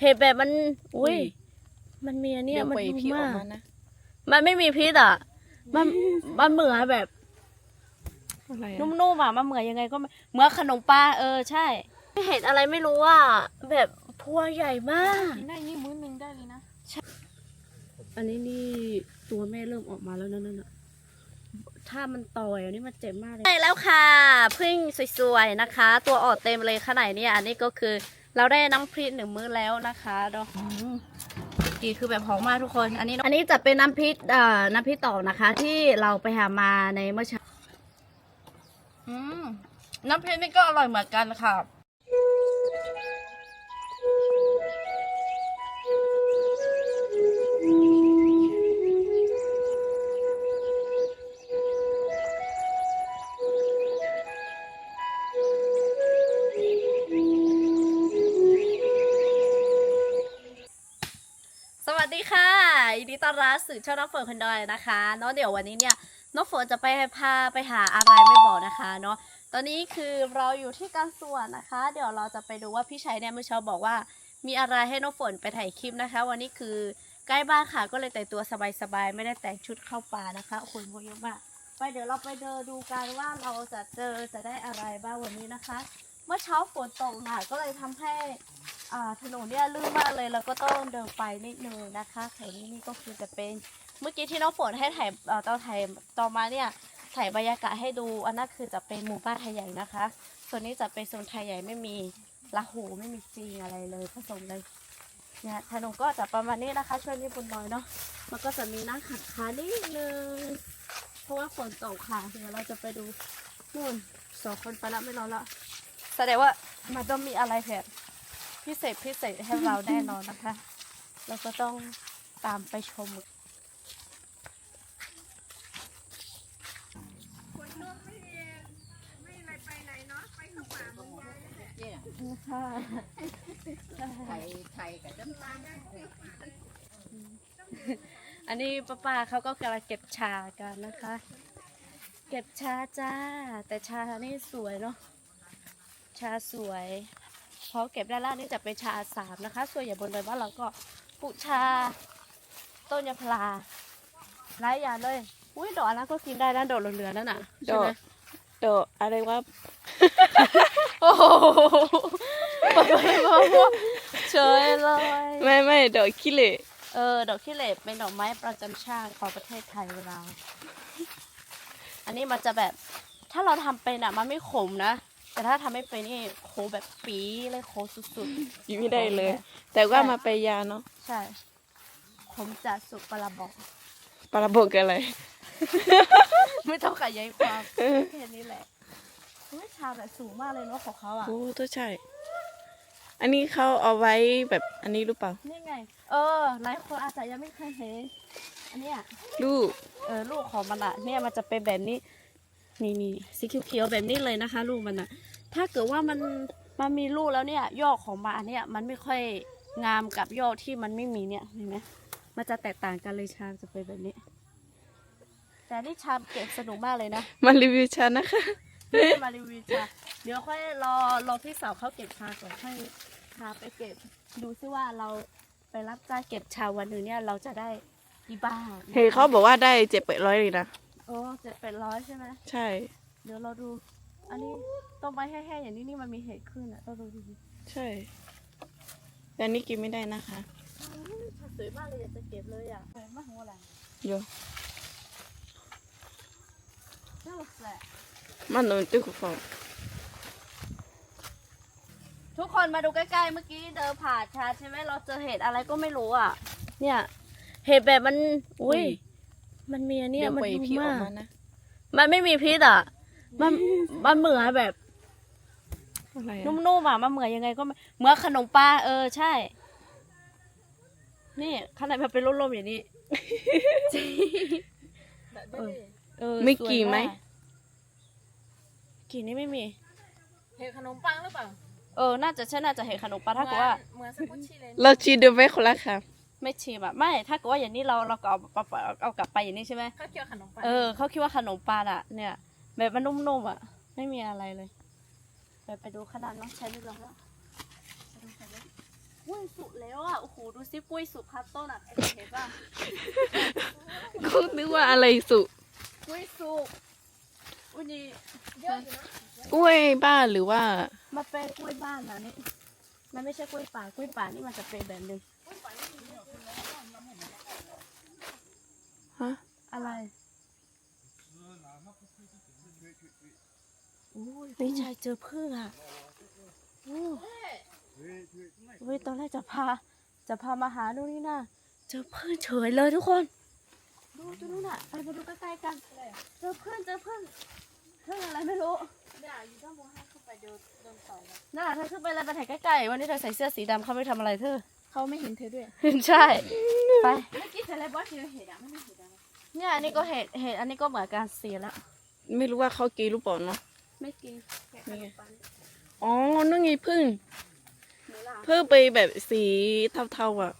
เห็ดแบบมัน อุ้ย มันมีอันเนี้ยเดี๋ยวมันปล่อยนุ่มพี่ออมากกมานะมันไม่มีพิษอะ มันมันเหมือนแบบอะไรอะนุ่มๆอะมันเหมือนยังไงก็ไม่เหมือนขนมปลาเออใช่เห็ดอะไรไม่รู้อะแบบพวงใหญ่มากกินได้นี่มื้อหนึงได้เลยนะอันนี้นี่ตัวแม่เริ่มออกมาแล้วนั่นน่ะถ้ามันต่อยอันนี้มันเจ็บมากเลยใช่แล้วค่ะพึ่งสวยๆนะคะ ตัวออกเต็มเลยข้างในเนี่ยอันนี้ก็คือ เราได้น้ำพริกหนึ่งมื้อแล้วนะคะเนาะอืมกีคือแบบหอมมากทุกคน อันนี้อันนี้จะเป็นน้ำพริกอ่าน้ำพริกต่อนะคะ ที่เราไปหามาในเมื่อเช้าอืมน้ำพริกนี่ก็อร่อยเหมือนกันค่ะ นดีต้อนรับสู่ช่องน้องฝนคนดอยนะคะเนาะเดี๋ยววันนี้เนี่ยน้องฝนจะไปพาไปหาอะไรไม่บอกนะคะเนาะตอนนี้คือเราอยู่ที่กลางสวนนะคะ เดี๋ยวเราจะไปดูว่าพี่ชัยเนี่ยเมื่อเช้าบอกว่า มีอะไรให้น้องฝนไปถ่ายคลิปนะคะ วันนี้คือใกล้บ้านค่ะก็เลยแต่งตัวสบายๆไม่ได้แต่งชุดเข้าป่านะคะโอ้โหคนเยอะมากไปเดี๋ยวเราไปเดินดูกันว่าเราจะเจอจะได้อะไรบ้างวันนี้นะคะ เมื่อเช้าฝนตกค่ะก็เลยทำให้ อ่าถนนเนี่ยลื่นมากเลยแล้วก็ต้องเดินไปนิดนึงนะคะแถวนี้นี่ก็คือจะเป็นเมื่อกี้ที่น้องฝนให้ถ่ายเอ่อตอนถ่ายต่อมาเนี่ยถ่ายบรรยากาศให้ดูอันนั้นคือจะเป็นหมู่บ้านไทยใหญ่นะคะ ส่วนนี้จะเป็นโซนไทยใหญ่ไม่มีละหูไม่มีจีนอะไรเลยผสมเลยเนี่ยถนนก็จะประมาณนี้นะคะ ช่วงนี้บนดอยเนาะมันก็จะมีน้ำขัดขานิดนึงเพราะว่าฝนตกค่ะเดี๋ยวเราจะไปดูนู่นสองคนไปแล้วไม่รอละแสดงว่ามันต้องมีอะไรแผน พิเศษพิเศษให้เราแน่นอนนะคะ เราก็ต้องตามไปชมค่ะไทยไทยกับน้ำตาลอันนี้ป้าป้าเขาก็กำลังเก็บชากันนะคะ เก็บชาจ้า แต่ชานี่สวยเนาะชาสวย พอเก็บได้แล้วนี่จะเป็นชาสามนะคะ ส่วนใหญ่บนดอยบ้านเราก็ปลูกชา ต้นยาพาราหลายอย่างเลย อุ้ยดอกอันนั้นก็กินได้นะดอกเหลืองๆนั่นน่ะดใช่อไหมกดอกอะไรวะโอ้โหเฉยเลย ไม่ไม่ดอกขี้เหร่เออ ดอกขี้เหล็เป็นดอกไม้ประจำชาติของประเทศไทยเรา อันนี้มันจะแบบ ถ้าเราทำเป็นอะ มันไม่ขมนะ แต่ถ้าทำไม่เป็นนี่โคแบบปีเลยโคสุดกินไม่ได้เลย แต่ว่ามาไปยาเนาะๆ ใช่ขมจัดสุดปลาบอก ปลาบอกอะไร ไม่ต้องขยายความแค่นี้แหละเฮ้ยชาแบบสูงมากเลยเนาะของเขาอะ โอ้ตัวใช่ อันนี้เขาเอาไว้แบบอันนี้หรือเปล่า นี่ไง เออ หลายคนอาจจะยังไม่เคยเห็น อันเนี้ย ลูก เออ ลูกของมันอะเนี่ยมันจะเป็นแบบนี้ นี่นี่สีเขียวๆแบบนี้เลยนะคะ ลูกมันอะถ้าเกิดว่ามันมันมีลูกแล้วเนี่ยยอดของมันอันเนี่ยมันไม่ค่อยงามกับยอดที่มันไม่มีเนี่ยเห็นไหมมันจะแตกต่างกันเลยชามจะเป็นแบบนี้ แต่นี่ชามเก็บสนุกมากเลยนะมารีวิวชานะคะไม่ได้มารีวิวชาเดี๋ยวค่อยรอรอพี่สาวเขาเก็บชาก่อนค่อยพาไปเก็บ ดูซิว่าเราไปรับจ้างเก็บชาวันหนึ่งเนี่ยเราจะได้กี่บาทเฮ้ยเขาบอกว่าได้เจ็ดแปดร้อยเลยนะ โอ้เจ็ดแปดร้อยใช่ไหมใช่ เดี๋ยวเราดู อันนี้ต้มไม้แห้งๆอย่างนี้นี่มันมีเห็ดขึ้นอะต้องดูดีใช่ แต่อันนี้กินไม่ได้นะคะๆสวยมากเลยอยากจะเก็บเลยอะสวยมากหัวอะไรโยน่ารักแหละมันโดนตึกฟองทุกคนมาดูใกล้ๆเมื่อกี้เดินผ่านชาใช่ไหมเราเจอเห็ดอะไรก็ไม่รู้อะ เนี่ย เห็ดแบบมัน อุ้ย มันมีอันเนี้ยเดี๋ยวมันปล่อยนุ่มพี่ออกมากมานะ มันไม่มีพิษอะ มันมันเหมือนแบบอะไรอะนุ่มๆอะมันเหมือนยังไงก็ไม่เหมือนขนมปลาเออใช่ นี่ข้างในมันเป็นร่มๆอย่างนี้ เออ เออไม่สวยกี่ไหมากกี่นี่ไม่มี เห็ดขนมปังหรือเปล่าเออ น่าจะใช่น่าจะเห็นขนมปังถ้าเกิดว่า เหมือนสกุชชี่เลย เราชีดูไหมคนละค่ะ ไม่ชิมอะไม่ ถ้าเกิดว่าอย่างนี้เราเราก็เอาเอาเอาเอากลับไปอย่างนี้ใช่ไหมข้าวเคี่ยวขนมปังเออเขาคิดว่าขนมปังอะ เนี่ย แบบมันนุ่มๆอะ ไม่มีอะไรเลยไปไปดูขนาดน้องใช้ดูแล้วไปดูไปดูกล้วยสุกแล้วอะโอ้โหดูซิกล้วยสุกพัดต้นอะเห็นป่ะก็นึกว่าอะไรสุกล้วยสุกอุ้ยนี่กล้วยบ้านหรือว่ามาเป็นกล้วยบ้านนะนี่มันไม่ใช่กล้วยป่ากล้วยป่านี่มันจะเป็นแบบนึงฮ อะไรโอ้ยพี่ชายเจอพึ่งอะโอ้เว้ยตอนแรกจะพา จะพามาหาดูนนี่นะเจอพึ่งเฉยเลยทุกคน ดูตรงนู้นอะ ไปมาดูใกล้ๆกัน เจอพึ่งเจอพึ่งพึ่งอะไรไม่รู้เนี่ยอยู่ด้านบนให้เข้าไปเดินเดินต่อนะน่าเธอขึ้นไปเลยไปถ่ายใกล้ๆวันนี้เธอใส่เสื้อสีดำเขาไม่ทำอะไรเธอ เขาไม่เห็นเธอด้วย ใช่ ไป เมื่อกี้เธอเลยบอกเธอเห็นอะไม่ได้เห็นอะ เนี่ยอันนี้ก็เห็ดเห็ดอันนี้ก็เหมือนการเสียแล้ว ไม่รู้ว่าเขากินหรือเปล่าเนาะ ไม่กินนี่ไงอ๋อนั่นไงพึ่งหนูล่ะพึ่งไปแบบสีเทาๆอะ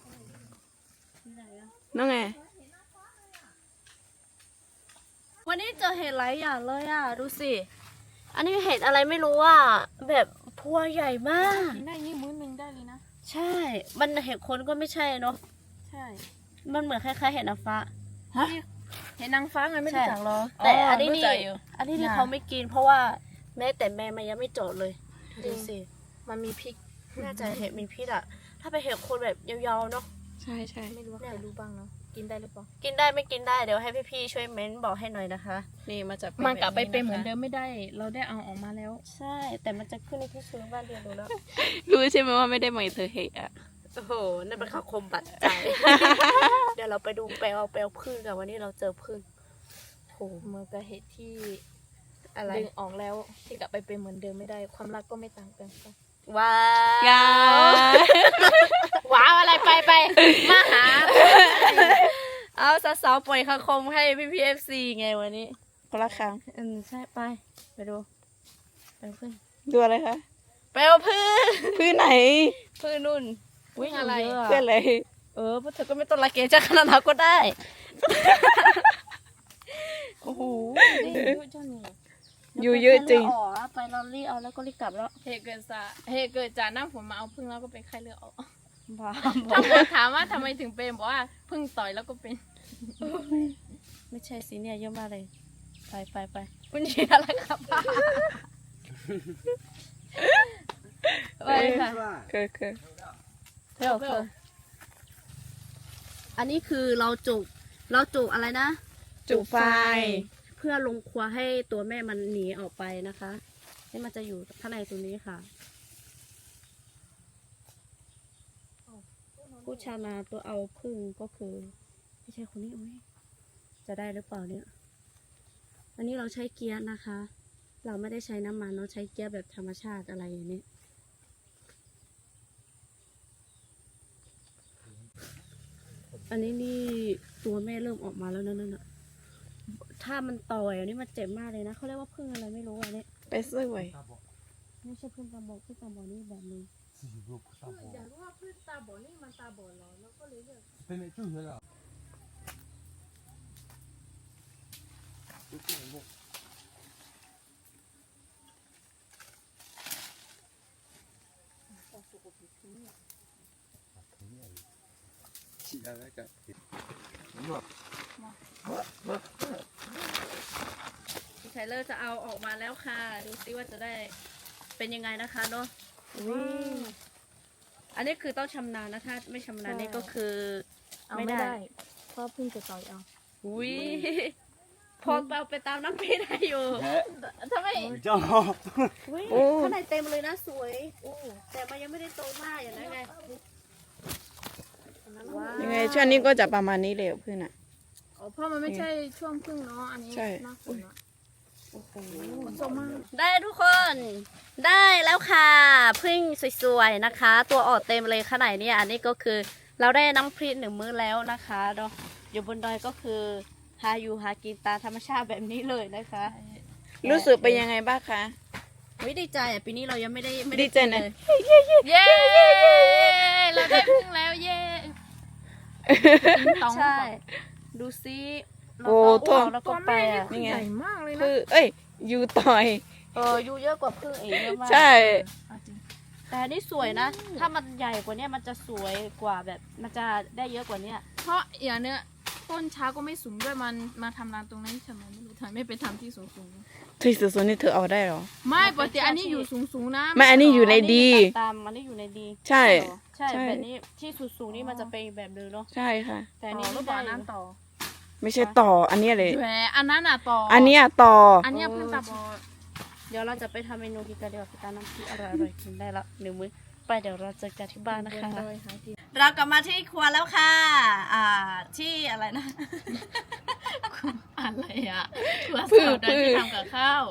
ที่ไหนอะนั่นไง วันนี้เจอเห็ดหลายอย่างเลยอะ ดูสิ อันนี้เห็ดอะไรไม่รู้อะแบบพวงใหญ่มาก กินได้นี่มื้อหนึงได้เลยนะ ใช่ มันเห็ดคนก็ไม่ใช่เนาะ ใช่ มันเหมือนคล้ายๆเห็ดนางฟ้า ฮะ เห็นนางฟ้าไงไม่รู้จักเหรอแต่อันนี้รู้นี่จักอยู่อันนี้นี่น่ะเขาไม่กิน เพราะว่าแม้แต่แม่มันยังไม่โจทย์เลยจริดูงสิมันมีพริกน่าจะเห็ดมีพิษอะ ถ้าเป็นเห็ดคนแบบยาวๆเนาะใช่ใช่ไม่รู้ว่าใครรู้บ้างเนาะกินได้หรือเปล่ากินได้ไม่กินได้เดี๋ยวให้พี่ๆช่วยเม้นบอกให้หน่อยนะคะ นี่มาจากมันกลับไปเป็นเหมือนเดิมไม่ได้ เราได้เอาออกมาแล้ว ใช่ แต่มันจะขึ้นในที่ชื้นบ้านเรียนดูแล้วรู้ใช่ไหมว่าไม่ได้หมายเธอเฮกอะโอ้โหนั่นเป็นข่าวคมบัตรใจ เดี๋ยวเราไปดูแปลวแปลวพึ่งกันวันนี้เราเจอพึ่งโอ้โหเหมือนกับเห็ดที่อะไรดึงออกแล้วที่กลับไปเป็นเหมือนเดิมไม่ได้ ความรักก็ไม่ต่างกันค่ะว้าวยาว้าวอะไรไปไปมาหา เอาสาวๆปล่อยข่าวคมให้พี่พีเอฟซีไงวันนี้คนละครั้งอืมใช่ไป ไปดูแปลวพึ่งดูอะไรคะแปลวพึ่งพื้นไหนพึ่งนุ่นอุ๊ยอะไรเยอะเพื่อนอะไร เออพวกเธอก็ไม่ต้องละเกจะขนาดนั้นก็ได้ โอ้โหนี่ยุ่ยเจ้านี่อยู่เยอะจริงไปเลือกออกอะไปเรารีบเอาแล้วก็รีบกลับแล้วเหตุเกิดจากเหตุเกิดจากน้ำฝนมาเอาพึ่งแล้วก็เป็นไข้เลือดออกบ้าถ้าคนถามว่าทำไมถึงเป็นบอกว่าพึ่งต่อยแล้วก็เป็น ไม่ใช่สิเนี่ยเยอะมากเลย ไปไปไปคุณยีอะไรครับไปค่ะเคยเคยเร็วค่ะ อันนี้คือเราจุกเราจุกอะไรนะ จุไฟ เพื่อลงครัวให้ตัวแม่มันหนีออกไปนะคะ นี่มันจะอยู่ข้างในตรงนี้ค่ะ ผู้ชานาตัวเอาพึ่งก็คือไม่ใช่คนนี้อุ้ยจะได้หรือเปล่าเนี่ย อันนี้เราใช้เกียร์นะคะ เราไม่ได้ใช้น้ำมันเราใช้เกียร์แบบธรรมชาติอะไรอย่างนี้ อันนี้นี่ตัวแม่เริ่มออกมาแล้วนั่นน่ะถ้ามันต่อยอันนี้มันเจ็บมากเลยนะเขาเรียกว่าพึ่งอะไรไม่รู้อันนี้ไปซื้อไว้ไม่ใช่พึ่งตาบอกพึ่งตาบอกนี่แบบนึงอยากรู้ว่าพึ่งตาบอดนี่มันตาบอดเหรอแล้วก็เลยเลือก对 ฉีดอะไรกันพี่ไทเลอร์จะเอาออกมาแล้วค่ะ ดูซิว่าจะได้เป็นยังไงนะคะเนาะอันนี้คือต้องชำนาญนะถ้าไม่ชำนาญนี่ก็คือเอาไม่ได้ เพ่าะเพิ่งจะต่อยเอาอุ้ยพอเราไปตามน้ำพีได้อยู่ทำไมจ้องข้างในเต็มเลยนะสวยแต่มันยังไม่ได้โตมากอย่างนั้นไง ว้าวยังไงช่วงนี้ก็จะประมาณนี้เลยพื้นอะ อ๋อเพราะมันไม่ใช่ช่วงพึ่งเนาะ อันนี้ใช่ หน้าฝนเนาะโอ้โหสมมาก ได้ทุกคนได้แล้วค่ะพึ่งสวยๆนะคะ ตัวออดเต็มเลยข้างในเนี่ยอันนี้ก็คือเราได้น้ำพริกหนึ่งมื้อแล้วนะคะเนาะอยู่บนดอยก็คือหาอยู่หากินตามธรรมชาติแบบนี้เลยนะคะรู้สึกเป็นยังไงบ้างคะ วิดีใจอะปีนี้เรายังไม่ได้ไม่ดีได้ใจนะเลยเย้เราได้พึ่งแล้วเย้ ต้องใช่ ดูซิเราโอ้ต้องตัวเอาแล้วก็ไปอะนี่ไง ใหญ่มากเลยนะ คือ เอ้ยอยู่ต่อย เอออยู่เยอะกว่าพึ่งอีกเยอะมากใช่ เอาจริงแต่อันนี้สวยนะ ถ้ามันใหญ่กว่าเนี้ยมันจะสวยกว่าแบบ มันจะได้เยอะกว่าเนี้ยเพราะอย่างเนี้ยต้นช้าก็ไม่สูงด้วยมันมาทำรังตรงนั้นทำไมไม่รู้ทำไมไม่ไปทำที่สูงสู งเธอสุดๆนี่เธอเอาได้เหรอๆไม่ปกติอันนี้อยู่สูงสูงๆนะไม่อันนี้อยู่ในดี ตามมันนี่อยู่ในดี ใช่เหรอใช่ใช่ แบบนี้ที่สูงๆนี่มันจะเป็นอีกแบบนึงเนาะใช่ค่ะ แต่แต่อันนี่นี้รูไม่ปได้แบบนั้นต่อไม่ใช่ต่ออันเนี้ยเลย แหวอันนั้นอะต่ออัอันเนี้ยต่ออันเนี้ยเพิ่งตาบอดเดี๋ยวเราจะไปทำเมนูกินกันเดี๋ยวพี่ตาน้ำพริกอร่อยๆกินได้ละหนึ่งมื้อ ไปเดี๋ยวเราเจอกันที่บ้านนะคะเลยหาที่เรากลับมาที่ครัวแล้วค่ะ อ่า ที่อะไรนะ อะไรอะเพื่อพืชสาวเดินพืที่ชทำกับข้าว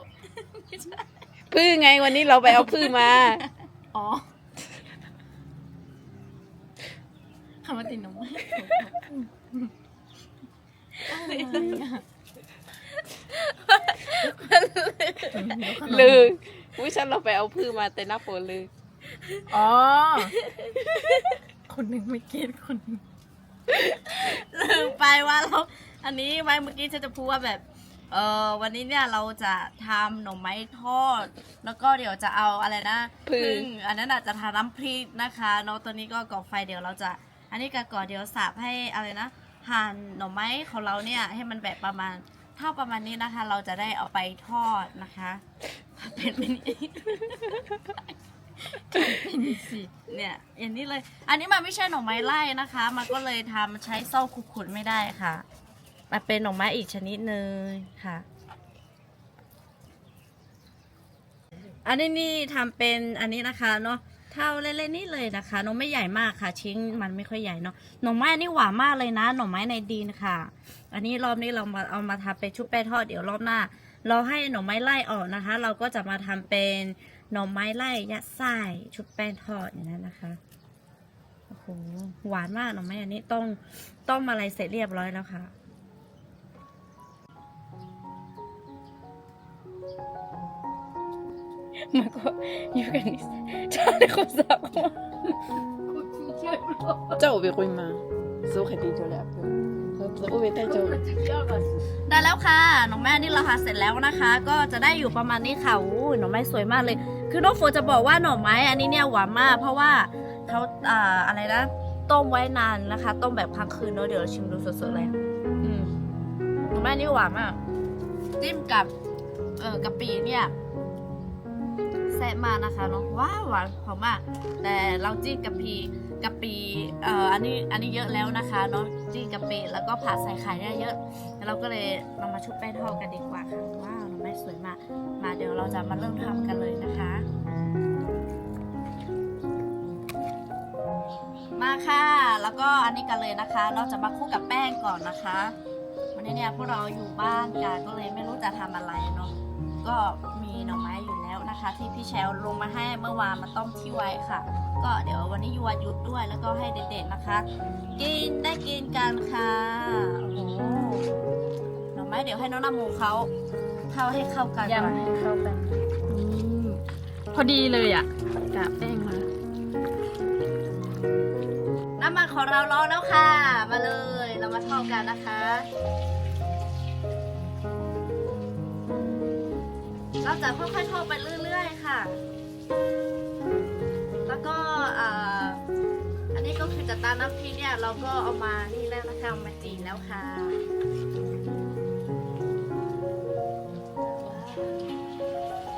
พื้ไงวันนี้เราไปเอาพื้มา อ๋อคำว่าติดนมอะไรอะลือวิฉันเราไปเอาพื้มาแต่หน้าฝนลือ อ๋อ คนหนึ่งไม่เก็ตคนหนึ่งลืมไปว่าเราอันนี้ไว้เมื่อกี้ฉันจะพูดว่าแบบ เออวันนี้เนี่ยเราจะทำหน่อไม้ทอด แล้วก็เดี๋ยวจะเอาอะไรนะพึ่ง อันนั้นอาจจะทำน้ำพริกนะคะเนาะตัวนี้ก็ก่อไฟเดี๋ยวเราจะ อันนี้ก็ก่อนเดี๋ยวสับให้อะไรนะหั่นหน่อไม้ของเราเนี่ยให้มันแบบประมาณเท่าประมาณนี้นะคะ เราจะได้เอาไปทอดนะคะ เป็นเป็น เป็นสิเนี่ยอย่างนี้เลย อันนี้มันไม่ใช่หน่อไม้ไล่นะคะ มันก็เลยทำใช้โซ่ขุดๆไม่ได้ค่ะ มันเป็นหน่อไม้อีกชนิดหนึ่งค่ะ อันนี้นี่ทำเป็นอันนี้นะคะเนาะเท่าเล่นๆนี่เลยนะคะหน่อไม่ใหญ่มากค่ะ ชิ้นมันไม่ค่อยใหญ่เนาะหน่อไม้อันนี่หวานมากเลยนะหน่อไม้ในดินค่ะ อันนี้รอบนี้เรามาเอามาทำเป็นชุบแป้งทอดเดี๋ยวรอบหน้า เราให้หน่อไม้ไล่ออกนะคะ เราก็จะมาทำเป็น หน่อไม้ไล่ยัดไส้ชุบแป้งทอดอย่างนั้นนะคะโอ้โหหวานมากหน่อไม้อันนี้ต้มต้มอะไรเสร็จเรียบร้อยแล้วค่ะมันก็อยู่กันนี่ใช่คนสับเจ้าไปคุยมาสู้คดีเจ้าแล้วเพิ่มสู้ไปแต่เจ้าได้แล้วค่ะ หน่อไม้อันนี้เราหาเสร็จแล้วนะคะ ก็จะได้อยู่ประมาณนี้ค่ะอู้หน่อไม้สวยมากเลย คือน้องโฟจะบอกว่าหน่อไม้อันนี้เนี่ยหวานมาก เพราะว่าเขาอ่าอะไรนะต้มไว้นานนะคะ ต้มแบบค้างคืนเนอะเดี๋ยวเราชิมดูสดๆเลยอืมหน่อไม้นี่หวานมากจิ้มกับ เอ่อกะปิเนี่ยแซ่บมากนะคะเนาะว้าวหวานหอมมาก แต่เราจิ้มกะปิกะปิเอ่ออันนี้อันนี้เยอะแล้วนะคะเนาะจิ้มกะปิแล้วก็ผัดใส่ไข่เนี่ยเยอะแล้วเราก็เลยเรามาชุบแป้งทอดกันดีกว่าค่ะว้าว มาเดี๋ยวเราจะมาเริ่มทำกันเลยนะคะ มาค่ะ แล้วก็อันนี้กันเลยนะคะ เราจะมาคลุกกับแป้งก่อนนะคะ วันนี้เนี่ยพวกเราอยู่บ้านกันก็เลยไม่รู้จะทำอะไรเนาะ ก็มีหน่อไม้อยู่แล้วนะคะ ที่พี่แชลลงมาให้เมื่อวานมาต้มที่ไว้ค่ะ ก็เดี๋ยววันนี้ยูวาหยุดด้วยแล้วก็ให้เด็กๆนะคะ กินได้กินกันค่ะ โอ้โห หน่อไม้เดี๋ยวให้น้องน้ำมูเขา ข้าให้เข้ากันยก่อนำเข้ากันพอดีเลยอะกะแป้งมาน้ำมันของเราร้อนแล้วค่ะ มาเลยเรามาทอดกันนะคะเราจะค่อยๆทอดไปเรื่อยๆค่ะ แล้วก็ออันนี้ก็คือจะตาน้ำพริกเนี่ยเราก็เอามานี่แล้วนะคะมาจีนแล้วค่ะ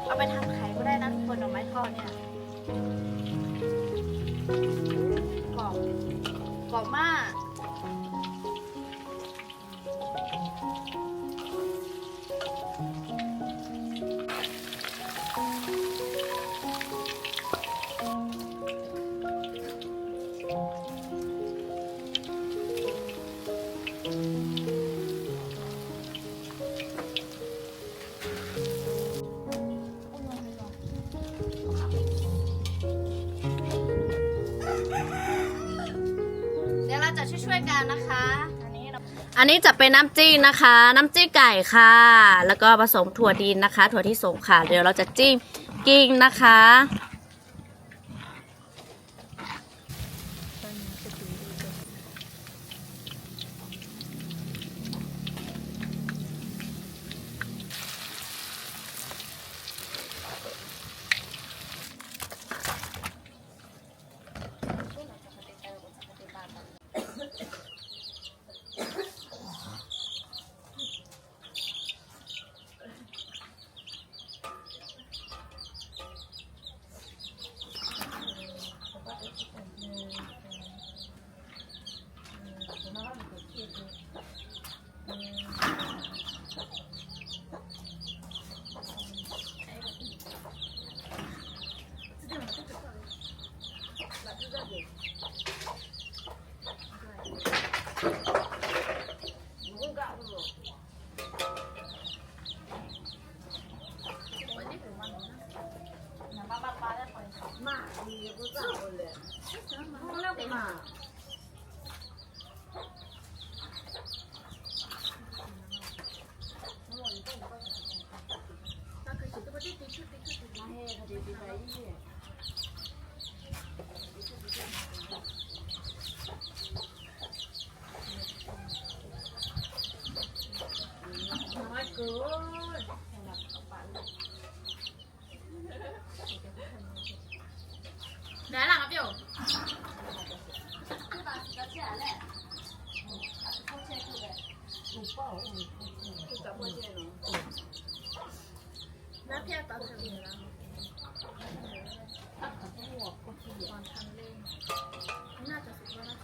เอาไปทำไข่ก็ได้นะทุกคนหน่อไม้ทอดเนี่ยกรอบกรอบมาก นะคะ อันนี้เราอันนี้จะเป็นน้ำจิ้มนะคะ น้ำจิ้มไก่ค่ะ แล้วก็ผสมถั่วดินนะคะ ถั่วที่สงค่ะ เดี๋ยวเราจะจิ้มกิ้งนะคะ น ได้ละครับโย น้ำเพียตอนทำอยู่แล้วตอนทำเล่นน่าจะสุดแล้วนะ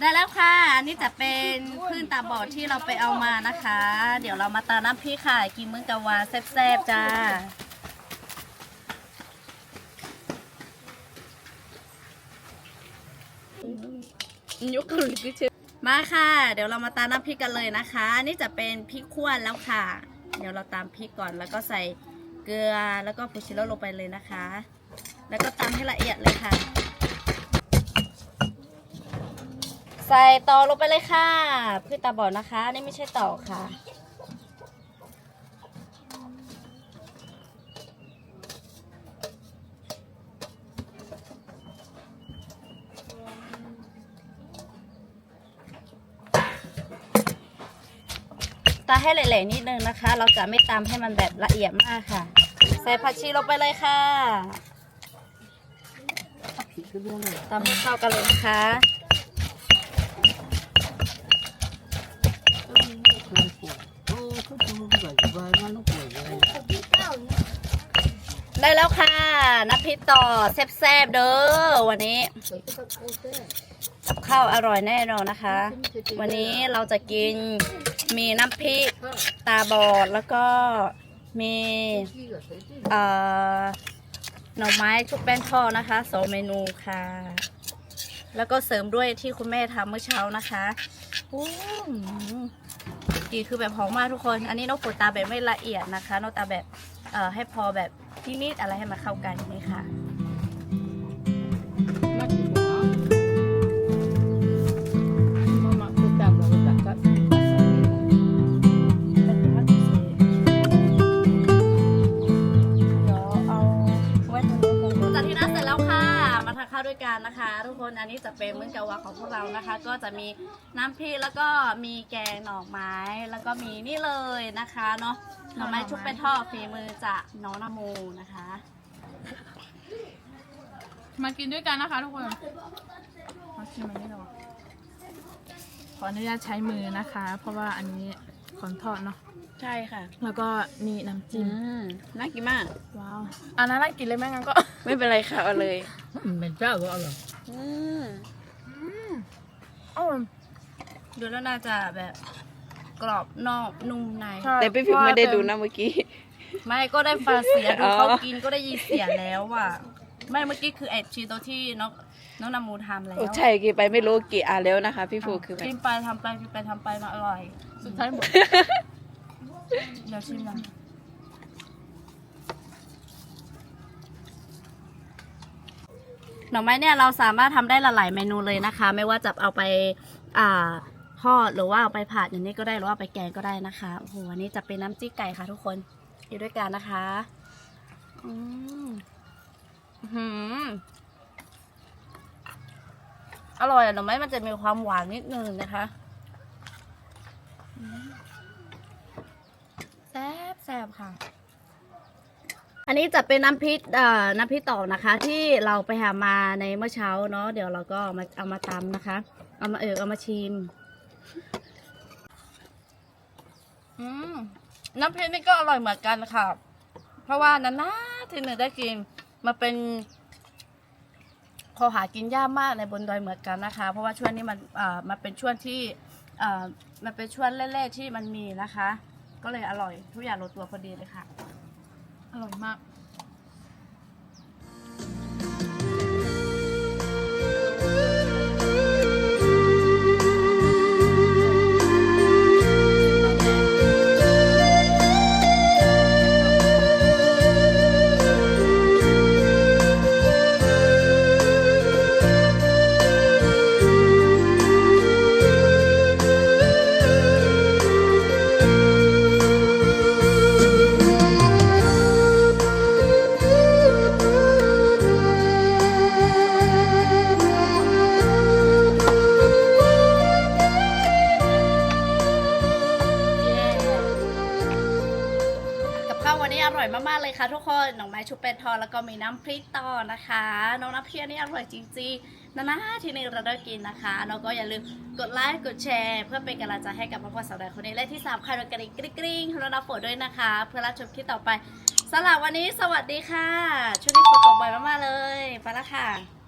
ได้แล้วค่ะ อันนี้จะเป็นพื้นตาบอดที่เราไปเอามานะคะ เดี๋ยวเรามาตาน้ำพริกค่ะ กินมื้อกลางวันแซ่บๆจ้ายกกระลุกเชมาค่ะ เดี๋ยวเรามาตาน้ำพริกกันเลยนะคะ อันนี่จะเป็นพริกขั่วแล้วค่ะ เดี๋ยวเราตามพริกก่อนแล้วก็ใส่เกลือแล้วก็ฟูชิโร่ลงไปเลยนะคะ แล้วก็ตำให้ละเอียดเลยค่ะ ใส่ต่อลงไปเลยค่ะพืชตาบอดนะคะนี่ไม่ใช่ต่อค่ะตาให้แหล่ๆนิดนึงนะคะ เราจะไม่ตำให้มันแบบละเอียดมากค่ะ ใส่ผักชีลงไปเลยค่ะตำให้เข้ากันเลยนะคะ ได้แล้วค่ะ น้ำพริกต่อแซ่บๆเด้อวันนี้กับข้าวอร่อยแน่นอนนะคะ วันนี้เราจะกินมีน้ำพริกตาบอดแล้วก็มีหน่อไม้ชุบแป้งทอดนะคะสองเมนูค่ะ แล้วก็เสริมด้วยที่คุณแม่ทำเมื่อเช้านะคะ กลีนคือแบบหอมมากทุกคน อันนี้นกปูดตาแบบไม่ละเอียดนะคะนกตาแบบให้พอแบบนิดๆอะไรให้มันเข้ากันนี่ค่ะาวด้วยกันนะคะ ทุกคนอันนี้จะเป็นมื้อกลาวันของพวกเรานะคะ ก็จะมีน้ำพริกแล้วก็มีแกงหน่อไม้แล้วก็มีนี่เลยนะคะเนาะหน่อไม้ชุบเป็นทอดฝีมือจากน้องนโมนะคะ มากินด้วยกันนะคะทุกคนมาชิมอันนี้หรอขออนุญาตใช้มือนะคะ เพราะว่าอันนี้ ของทอดเนาะ ใช่ค่ะ แล้วก็นี่น้ำจิ้ม น่ากินมาก ว้าวอันนั้นน่ากินเลยไหมงั้นก็ ไม่เป็นไรค่ะเอาเลยเป็นเจ้าก็อร่อยอืมอ้าวดูแล้วน่าจะแบบกรอบนอกนุ่มใน ใช่แต่พี่พิมไม่ได้ดูนะเมื่อกี้ ไม่ก็ได้ฟังเสียงดูอ๋อเขากินก็ได้ยินเสียงแล้วว่ะ ไม่เมื่อกี้คือไอชีตัวที่น้องน้องนโมทำแล้วโอ้ใช่กี่ไปไม่รู้กี่อ่านแล้วนะคะ พี่ฟูคือแบบกินไปทำไปกินไปทำไปมาอร่อย สุดท้ายหมดเดี๋ยวชิมนะหน่อไม้เนี่ยเราสามารถทำได้หลายๆเมนูเลยนะคะ ไม่ว่าจะเอาไปอ่าทอดหรือว่าเอาไปผัดอย่างนี้ก็ได้หรือว่าเอาไปแกงก็ได้นะคะโอ้โหอันนี้จะเป็นน้ำจิ้มไก่ค่ะทุกคนอยู่ด้วยกันนะคะอืมอื้อหืออร่อยอะหน่อไม้มันจะมีความหวานนิดนึงนะคะ แซ่บแซ่บค่ะ อันนี้จะเป็นน้ำพริกเอ่อน้ำพริกต่อนะคะ ที่เราไปหามาในเมื่อเช้าเนาะเดี๋ยวเราก็เอามาเอามาตำนะคะ เอามาเออเอามาชิมอืมน้ำพริกนี่ก็อร่อยเหมือนกันค่ะ เพราะว่านานาทีหนึ่งได้กินมาเป็นพอหากินยากมากในบนดอยเหมือนกันนะคะ เพราะว่าช่วงนี้มันอ่ามันเป็นช่วงที่อ่า มันเป็นชวนเล่ๆที่มันมีนะคะ ก็เลยอร่อยทุกอย่างลงตัวพอดีเลยค่ะ อร่อยมาก ทอดแล้วก็มีน้ำพริกต่อนะคะน้องน้ำพริกนี่อร่อยจริงๆนะนะที่นึงเราได้กินนะคะแล้วก็อย่าลืมกดไลค์กดแชร์เพื่อเป็นกำลังใจให้กับพ่อพ่อสาวแดคนนี้และที่สามใครโดนกระดิ่งกริ๊งกริ๊งของเราน้ำฝนด้วยนะคะ เพื่อรับชมคลิปต่อไปสำหรับวันนี้สวัสดีค่ะช่วงนี้ฝนตกบ่อยมากๆเลยไปละค่ะ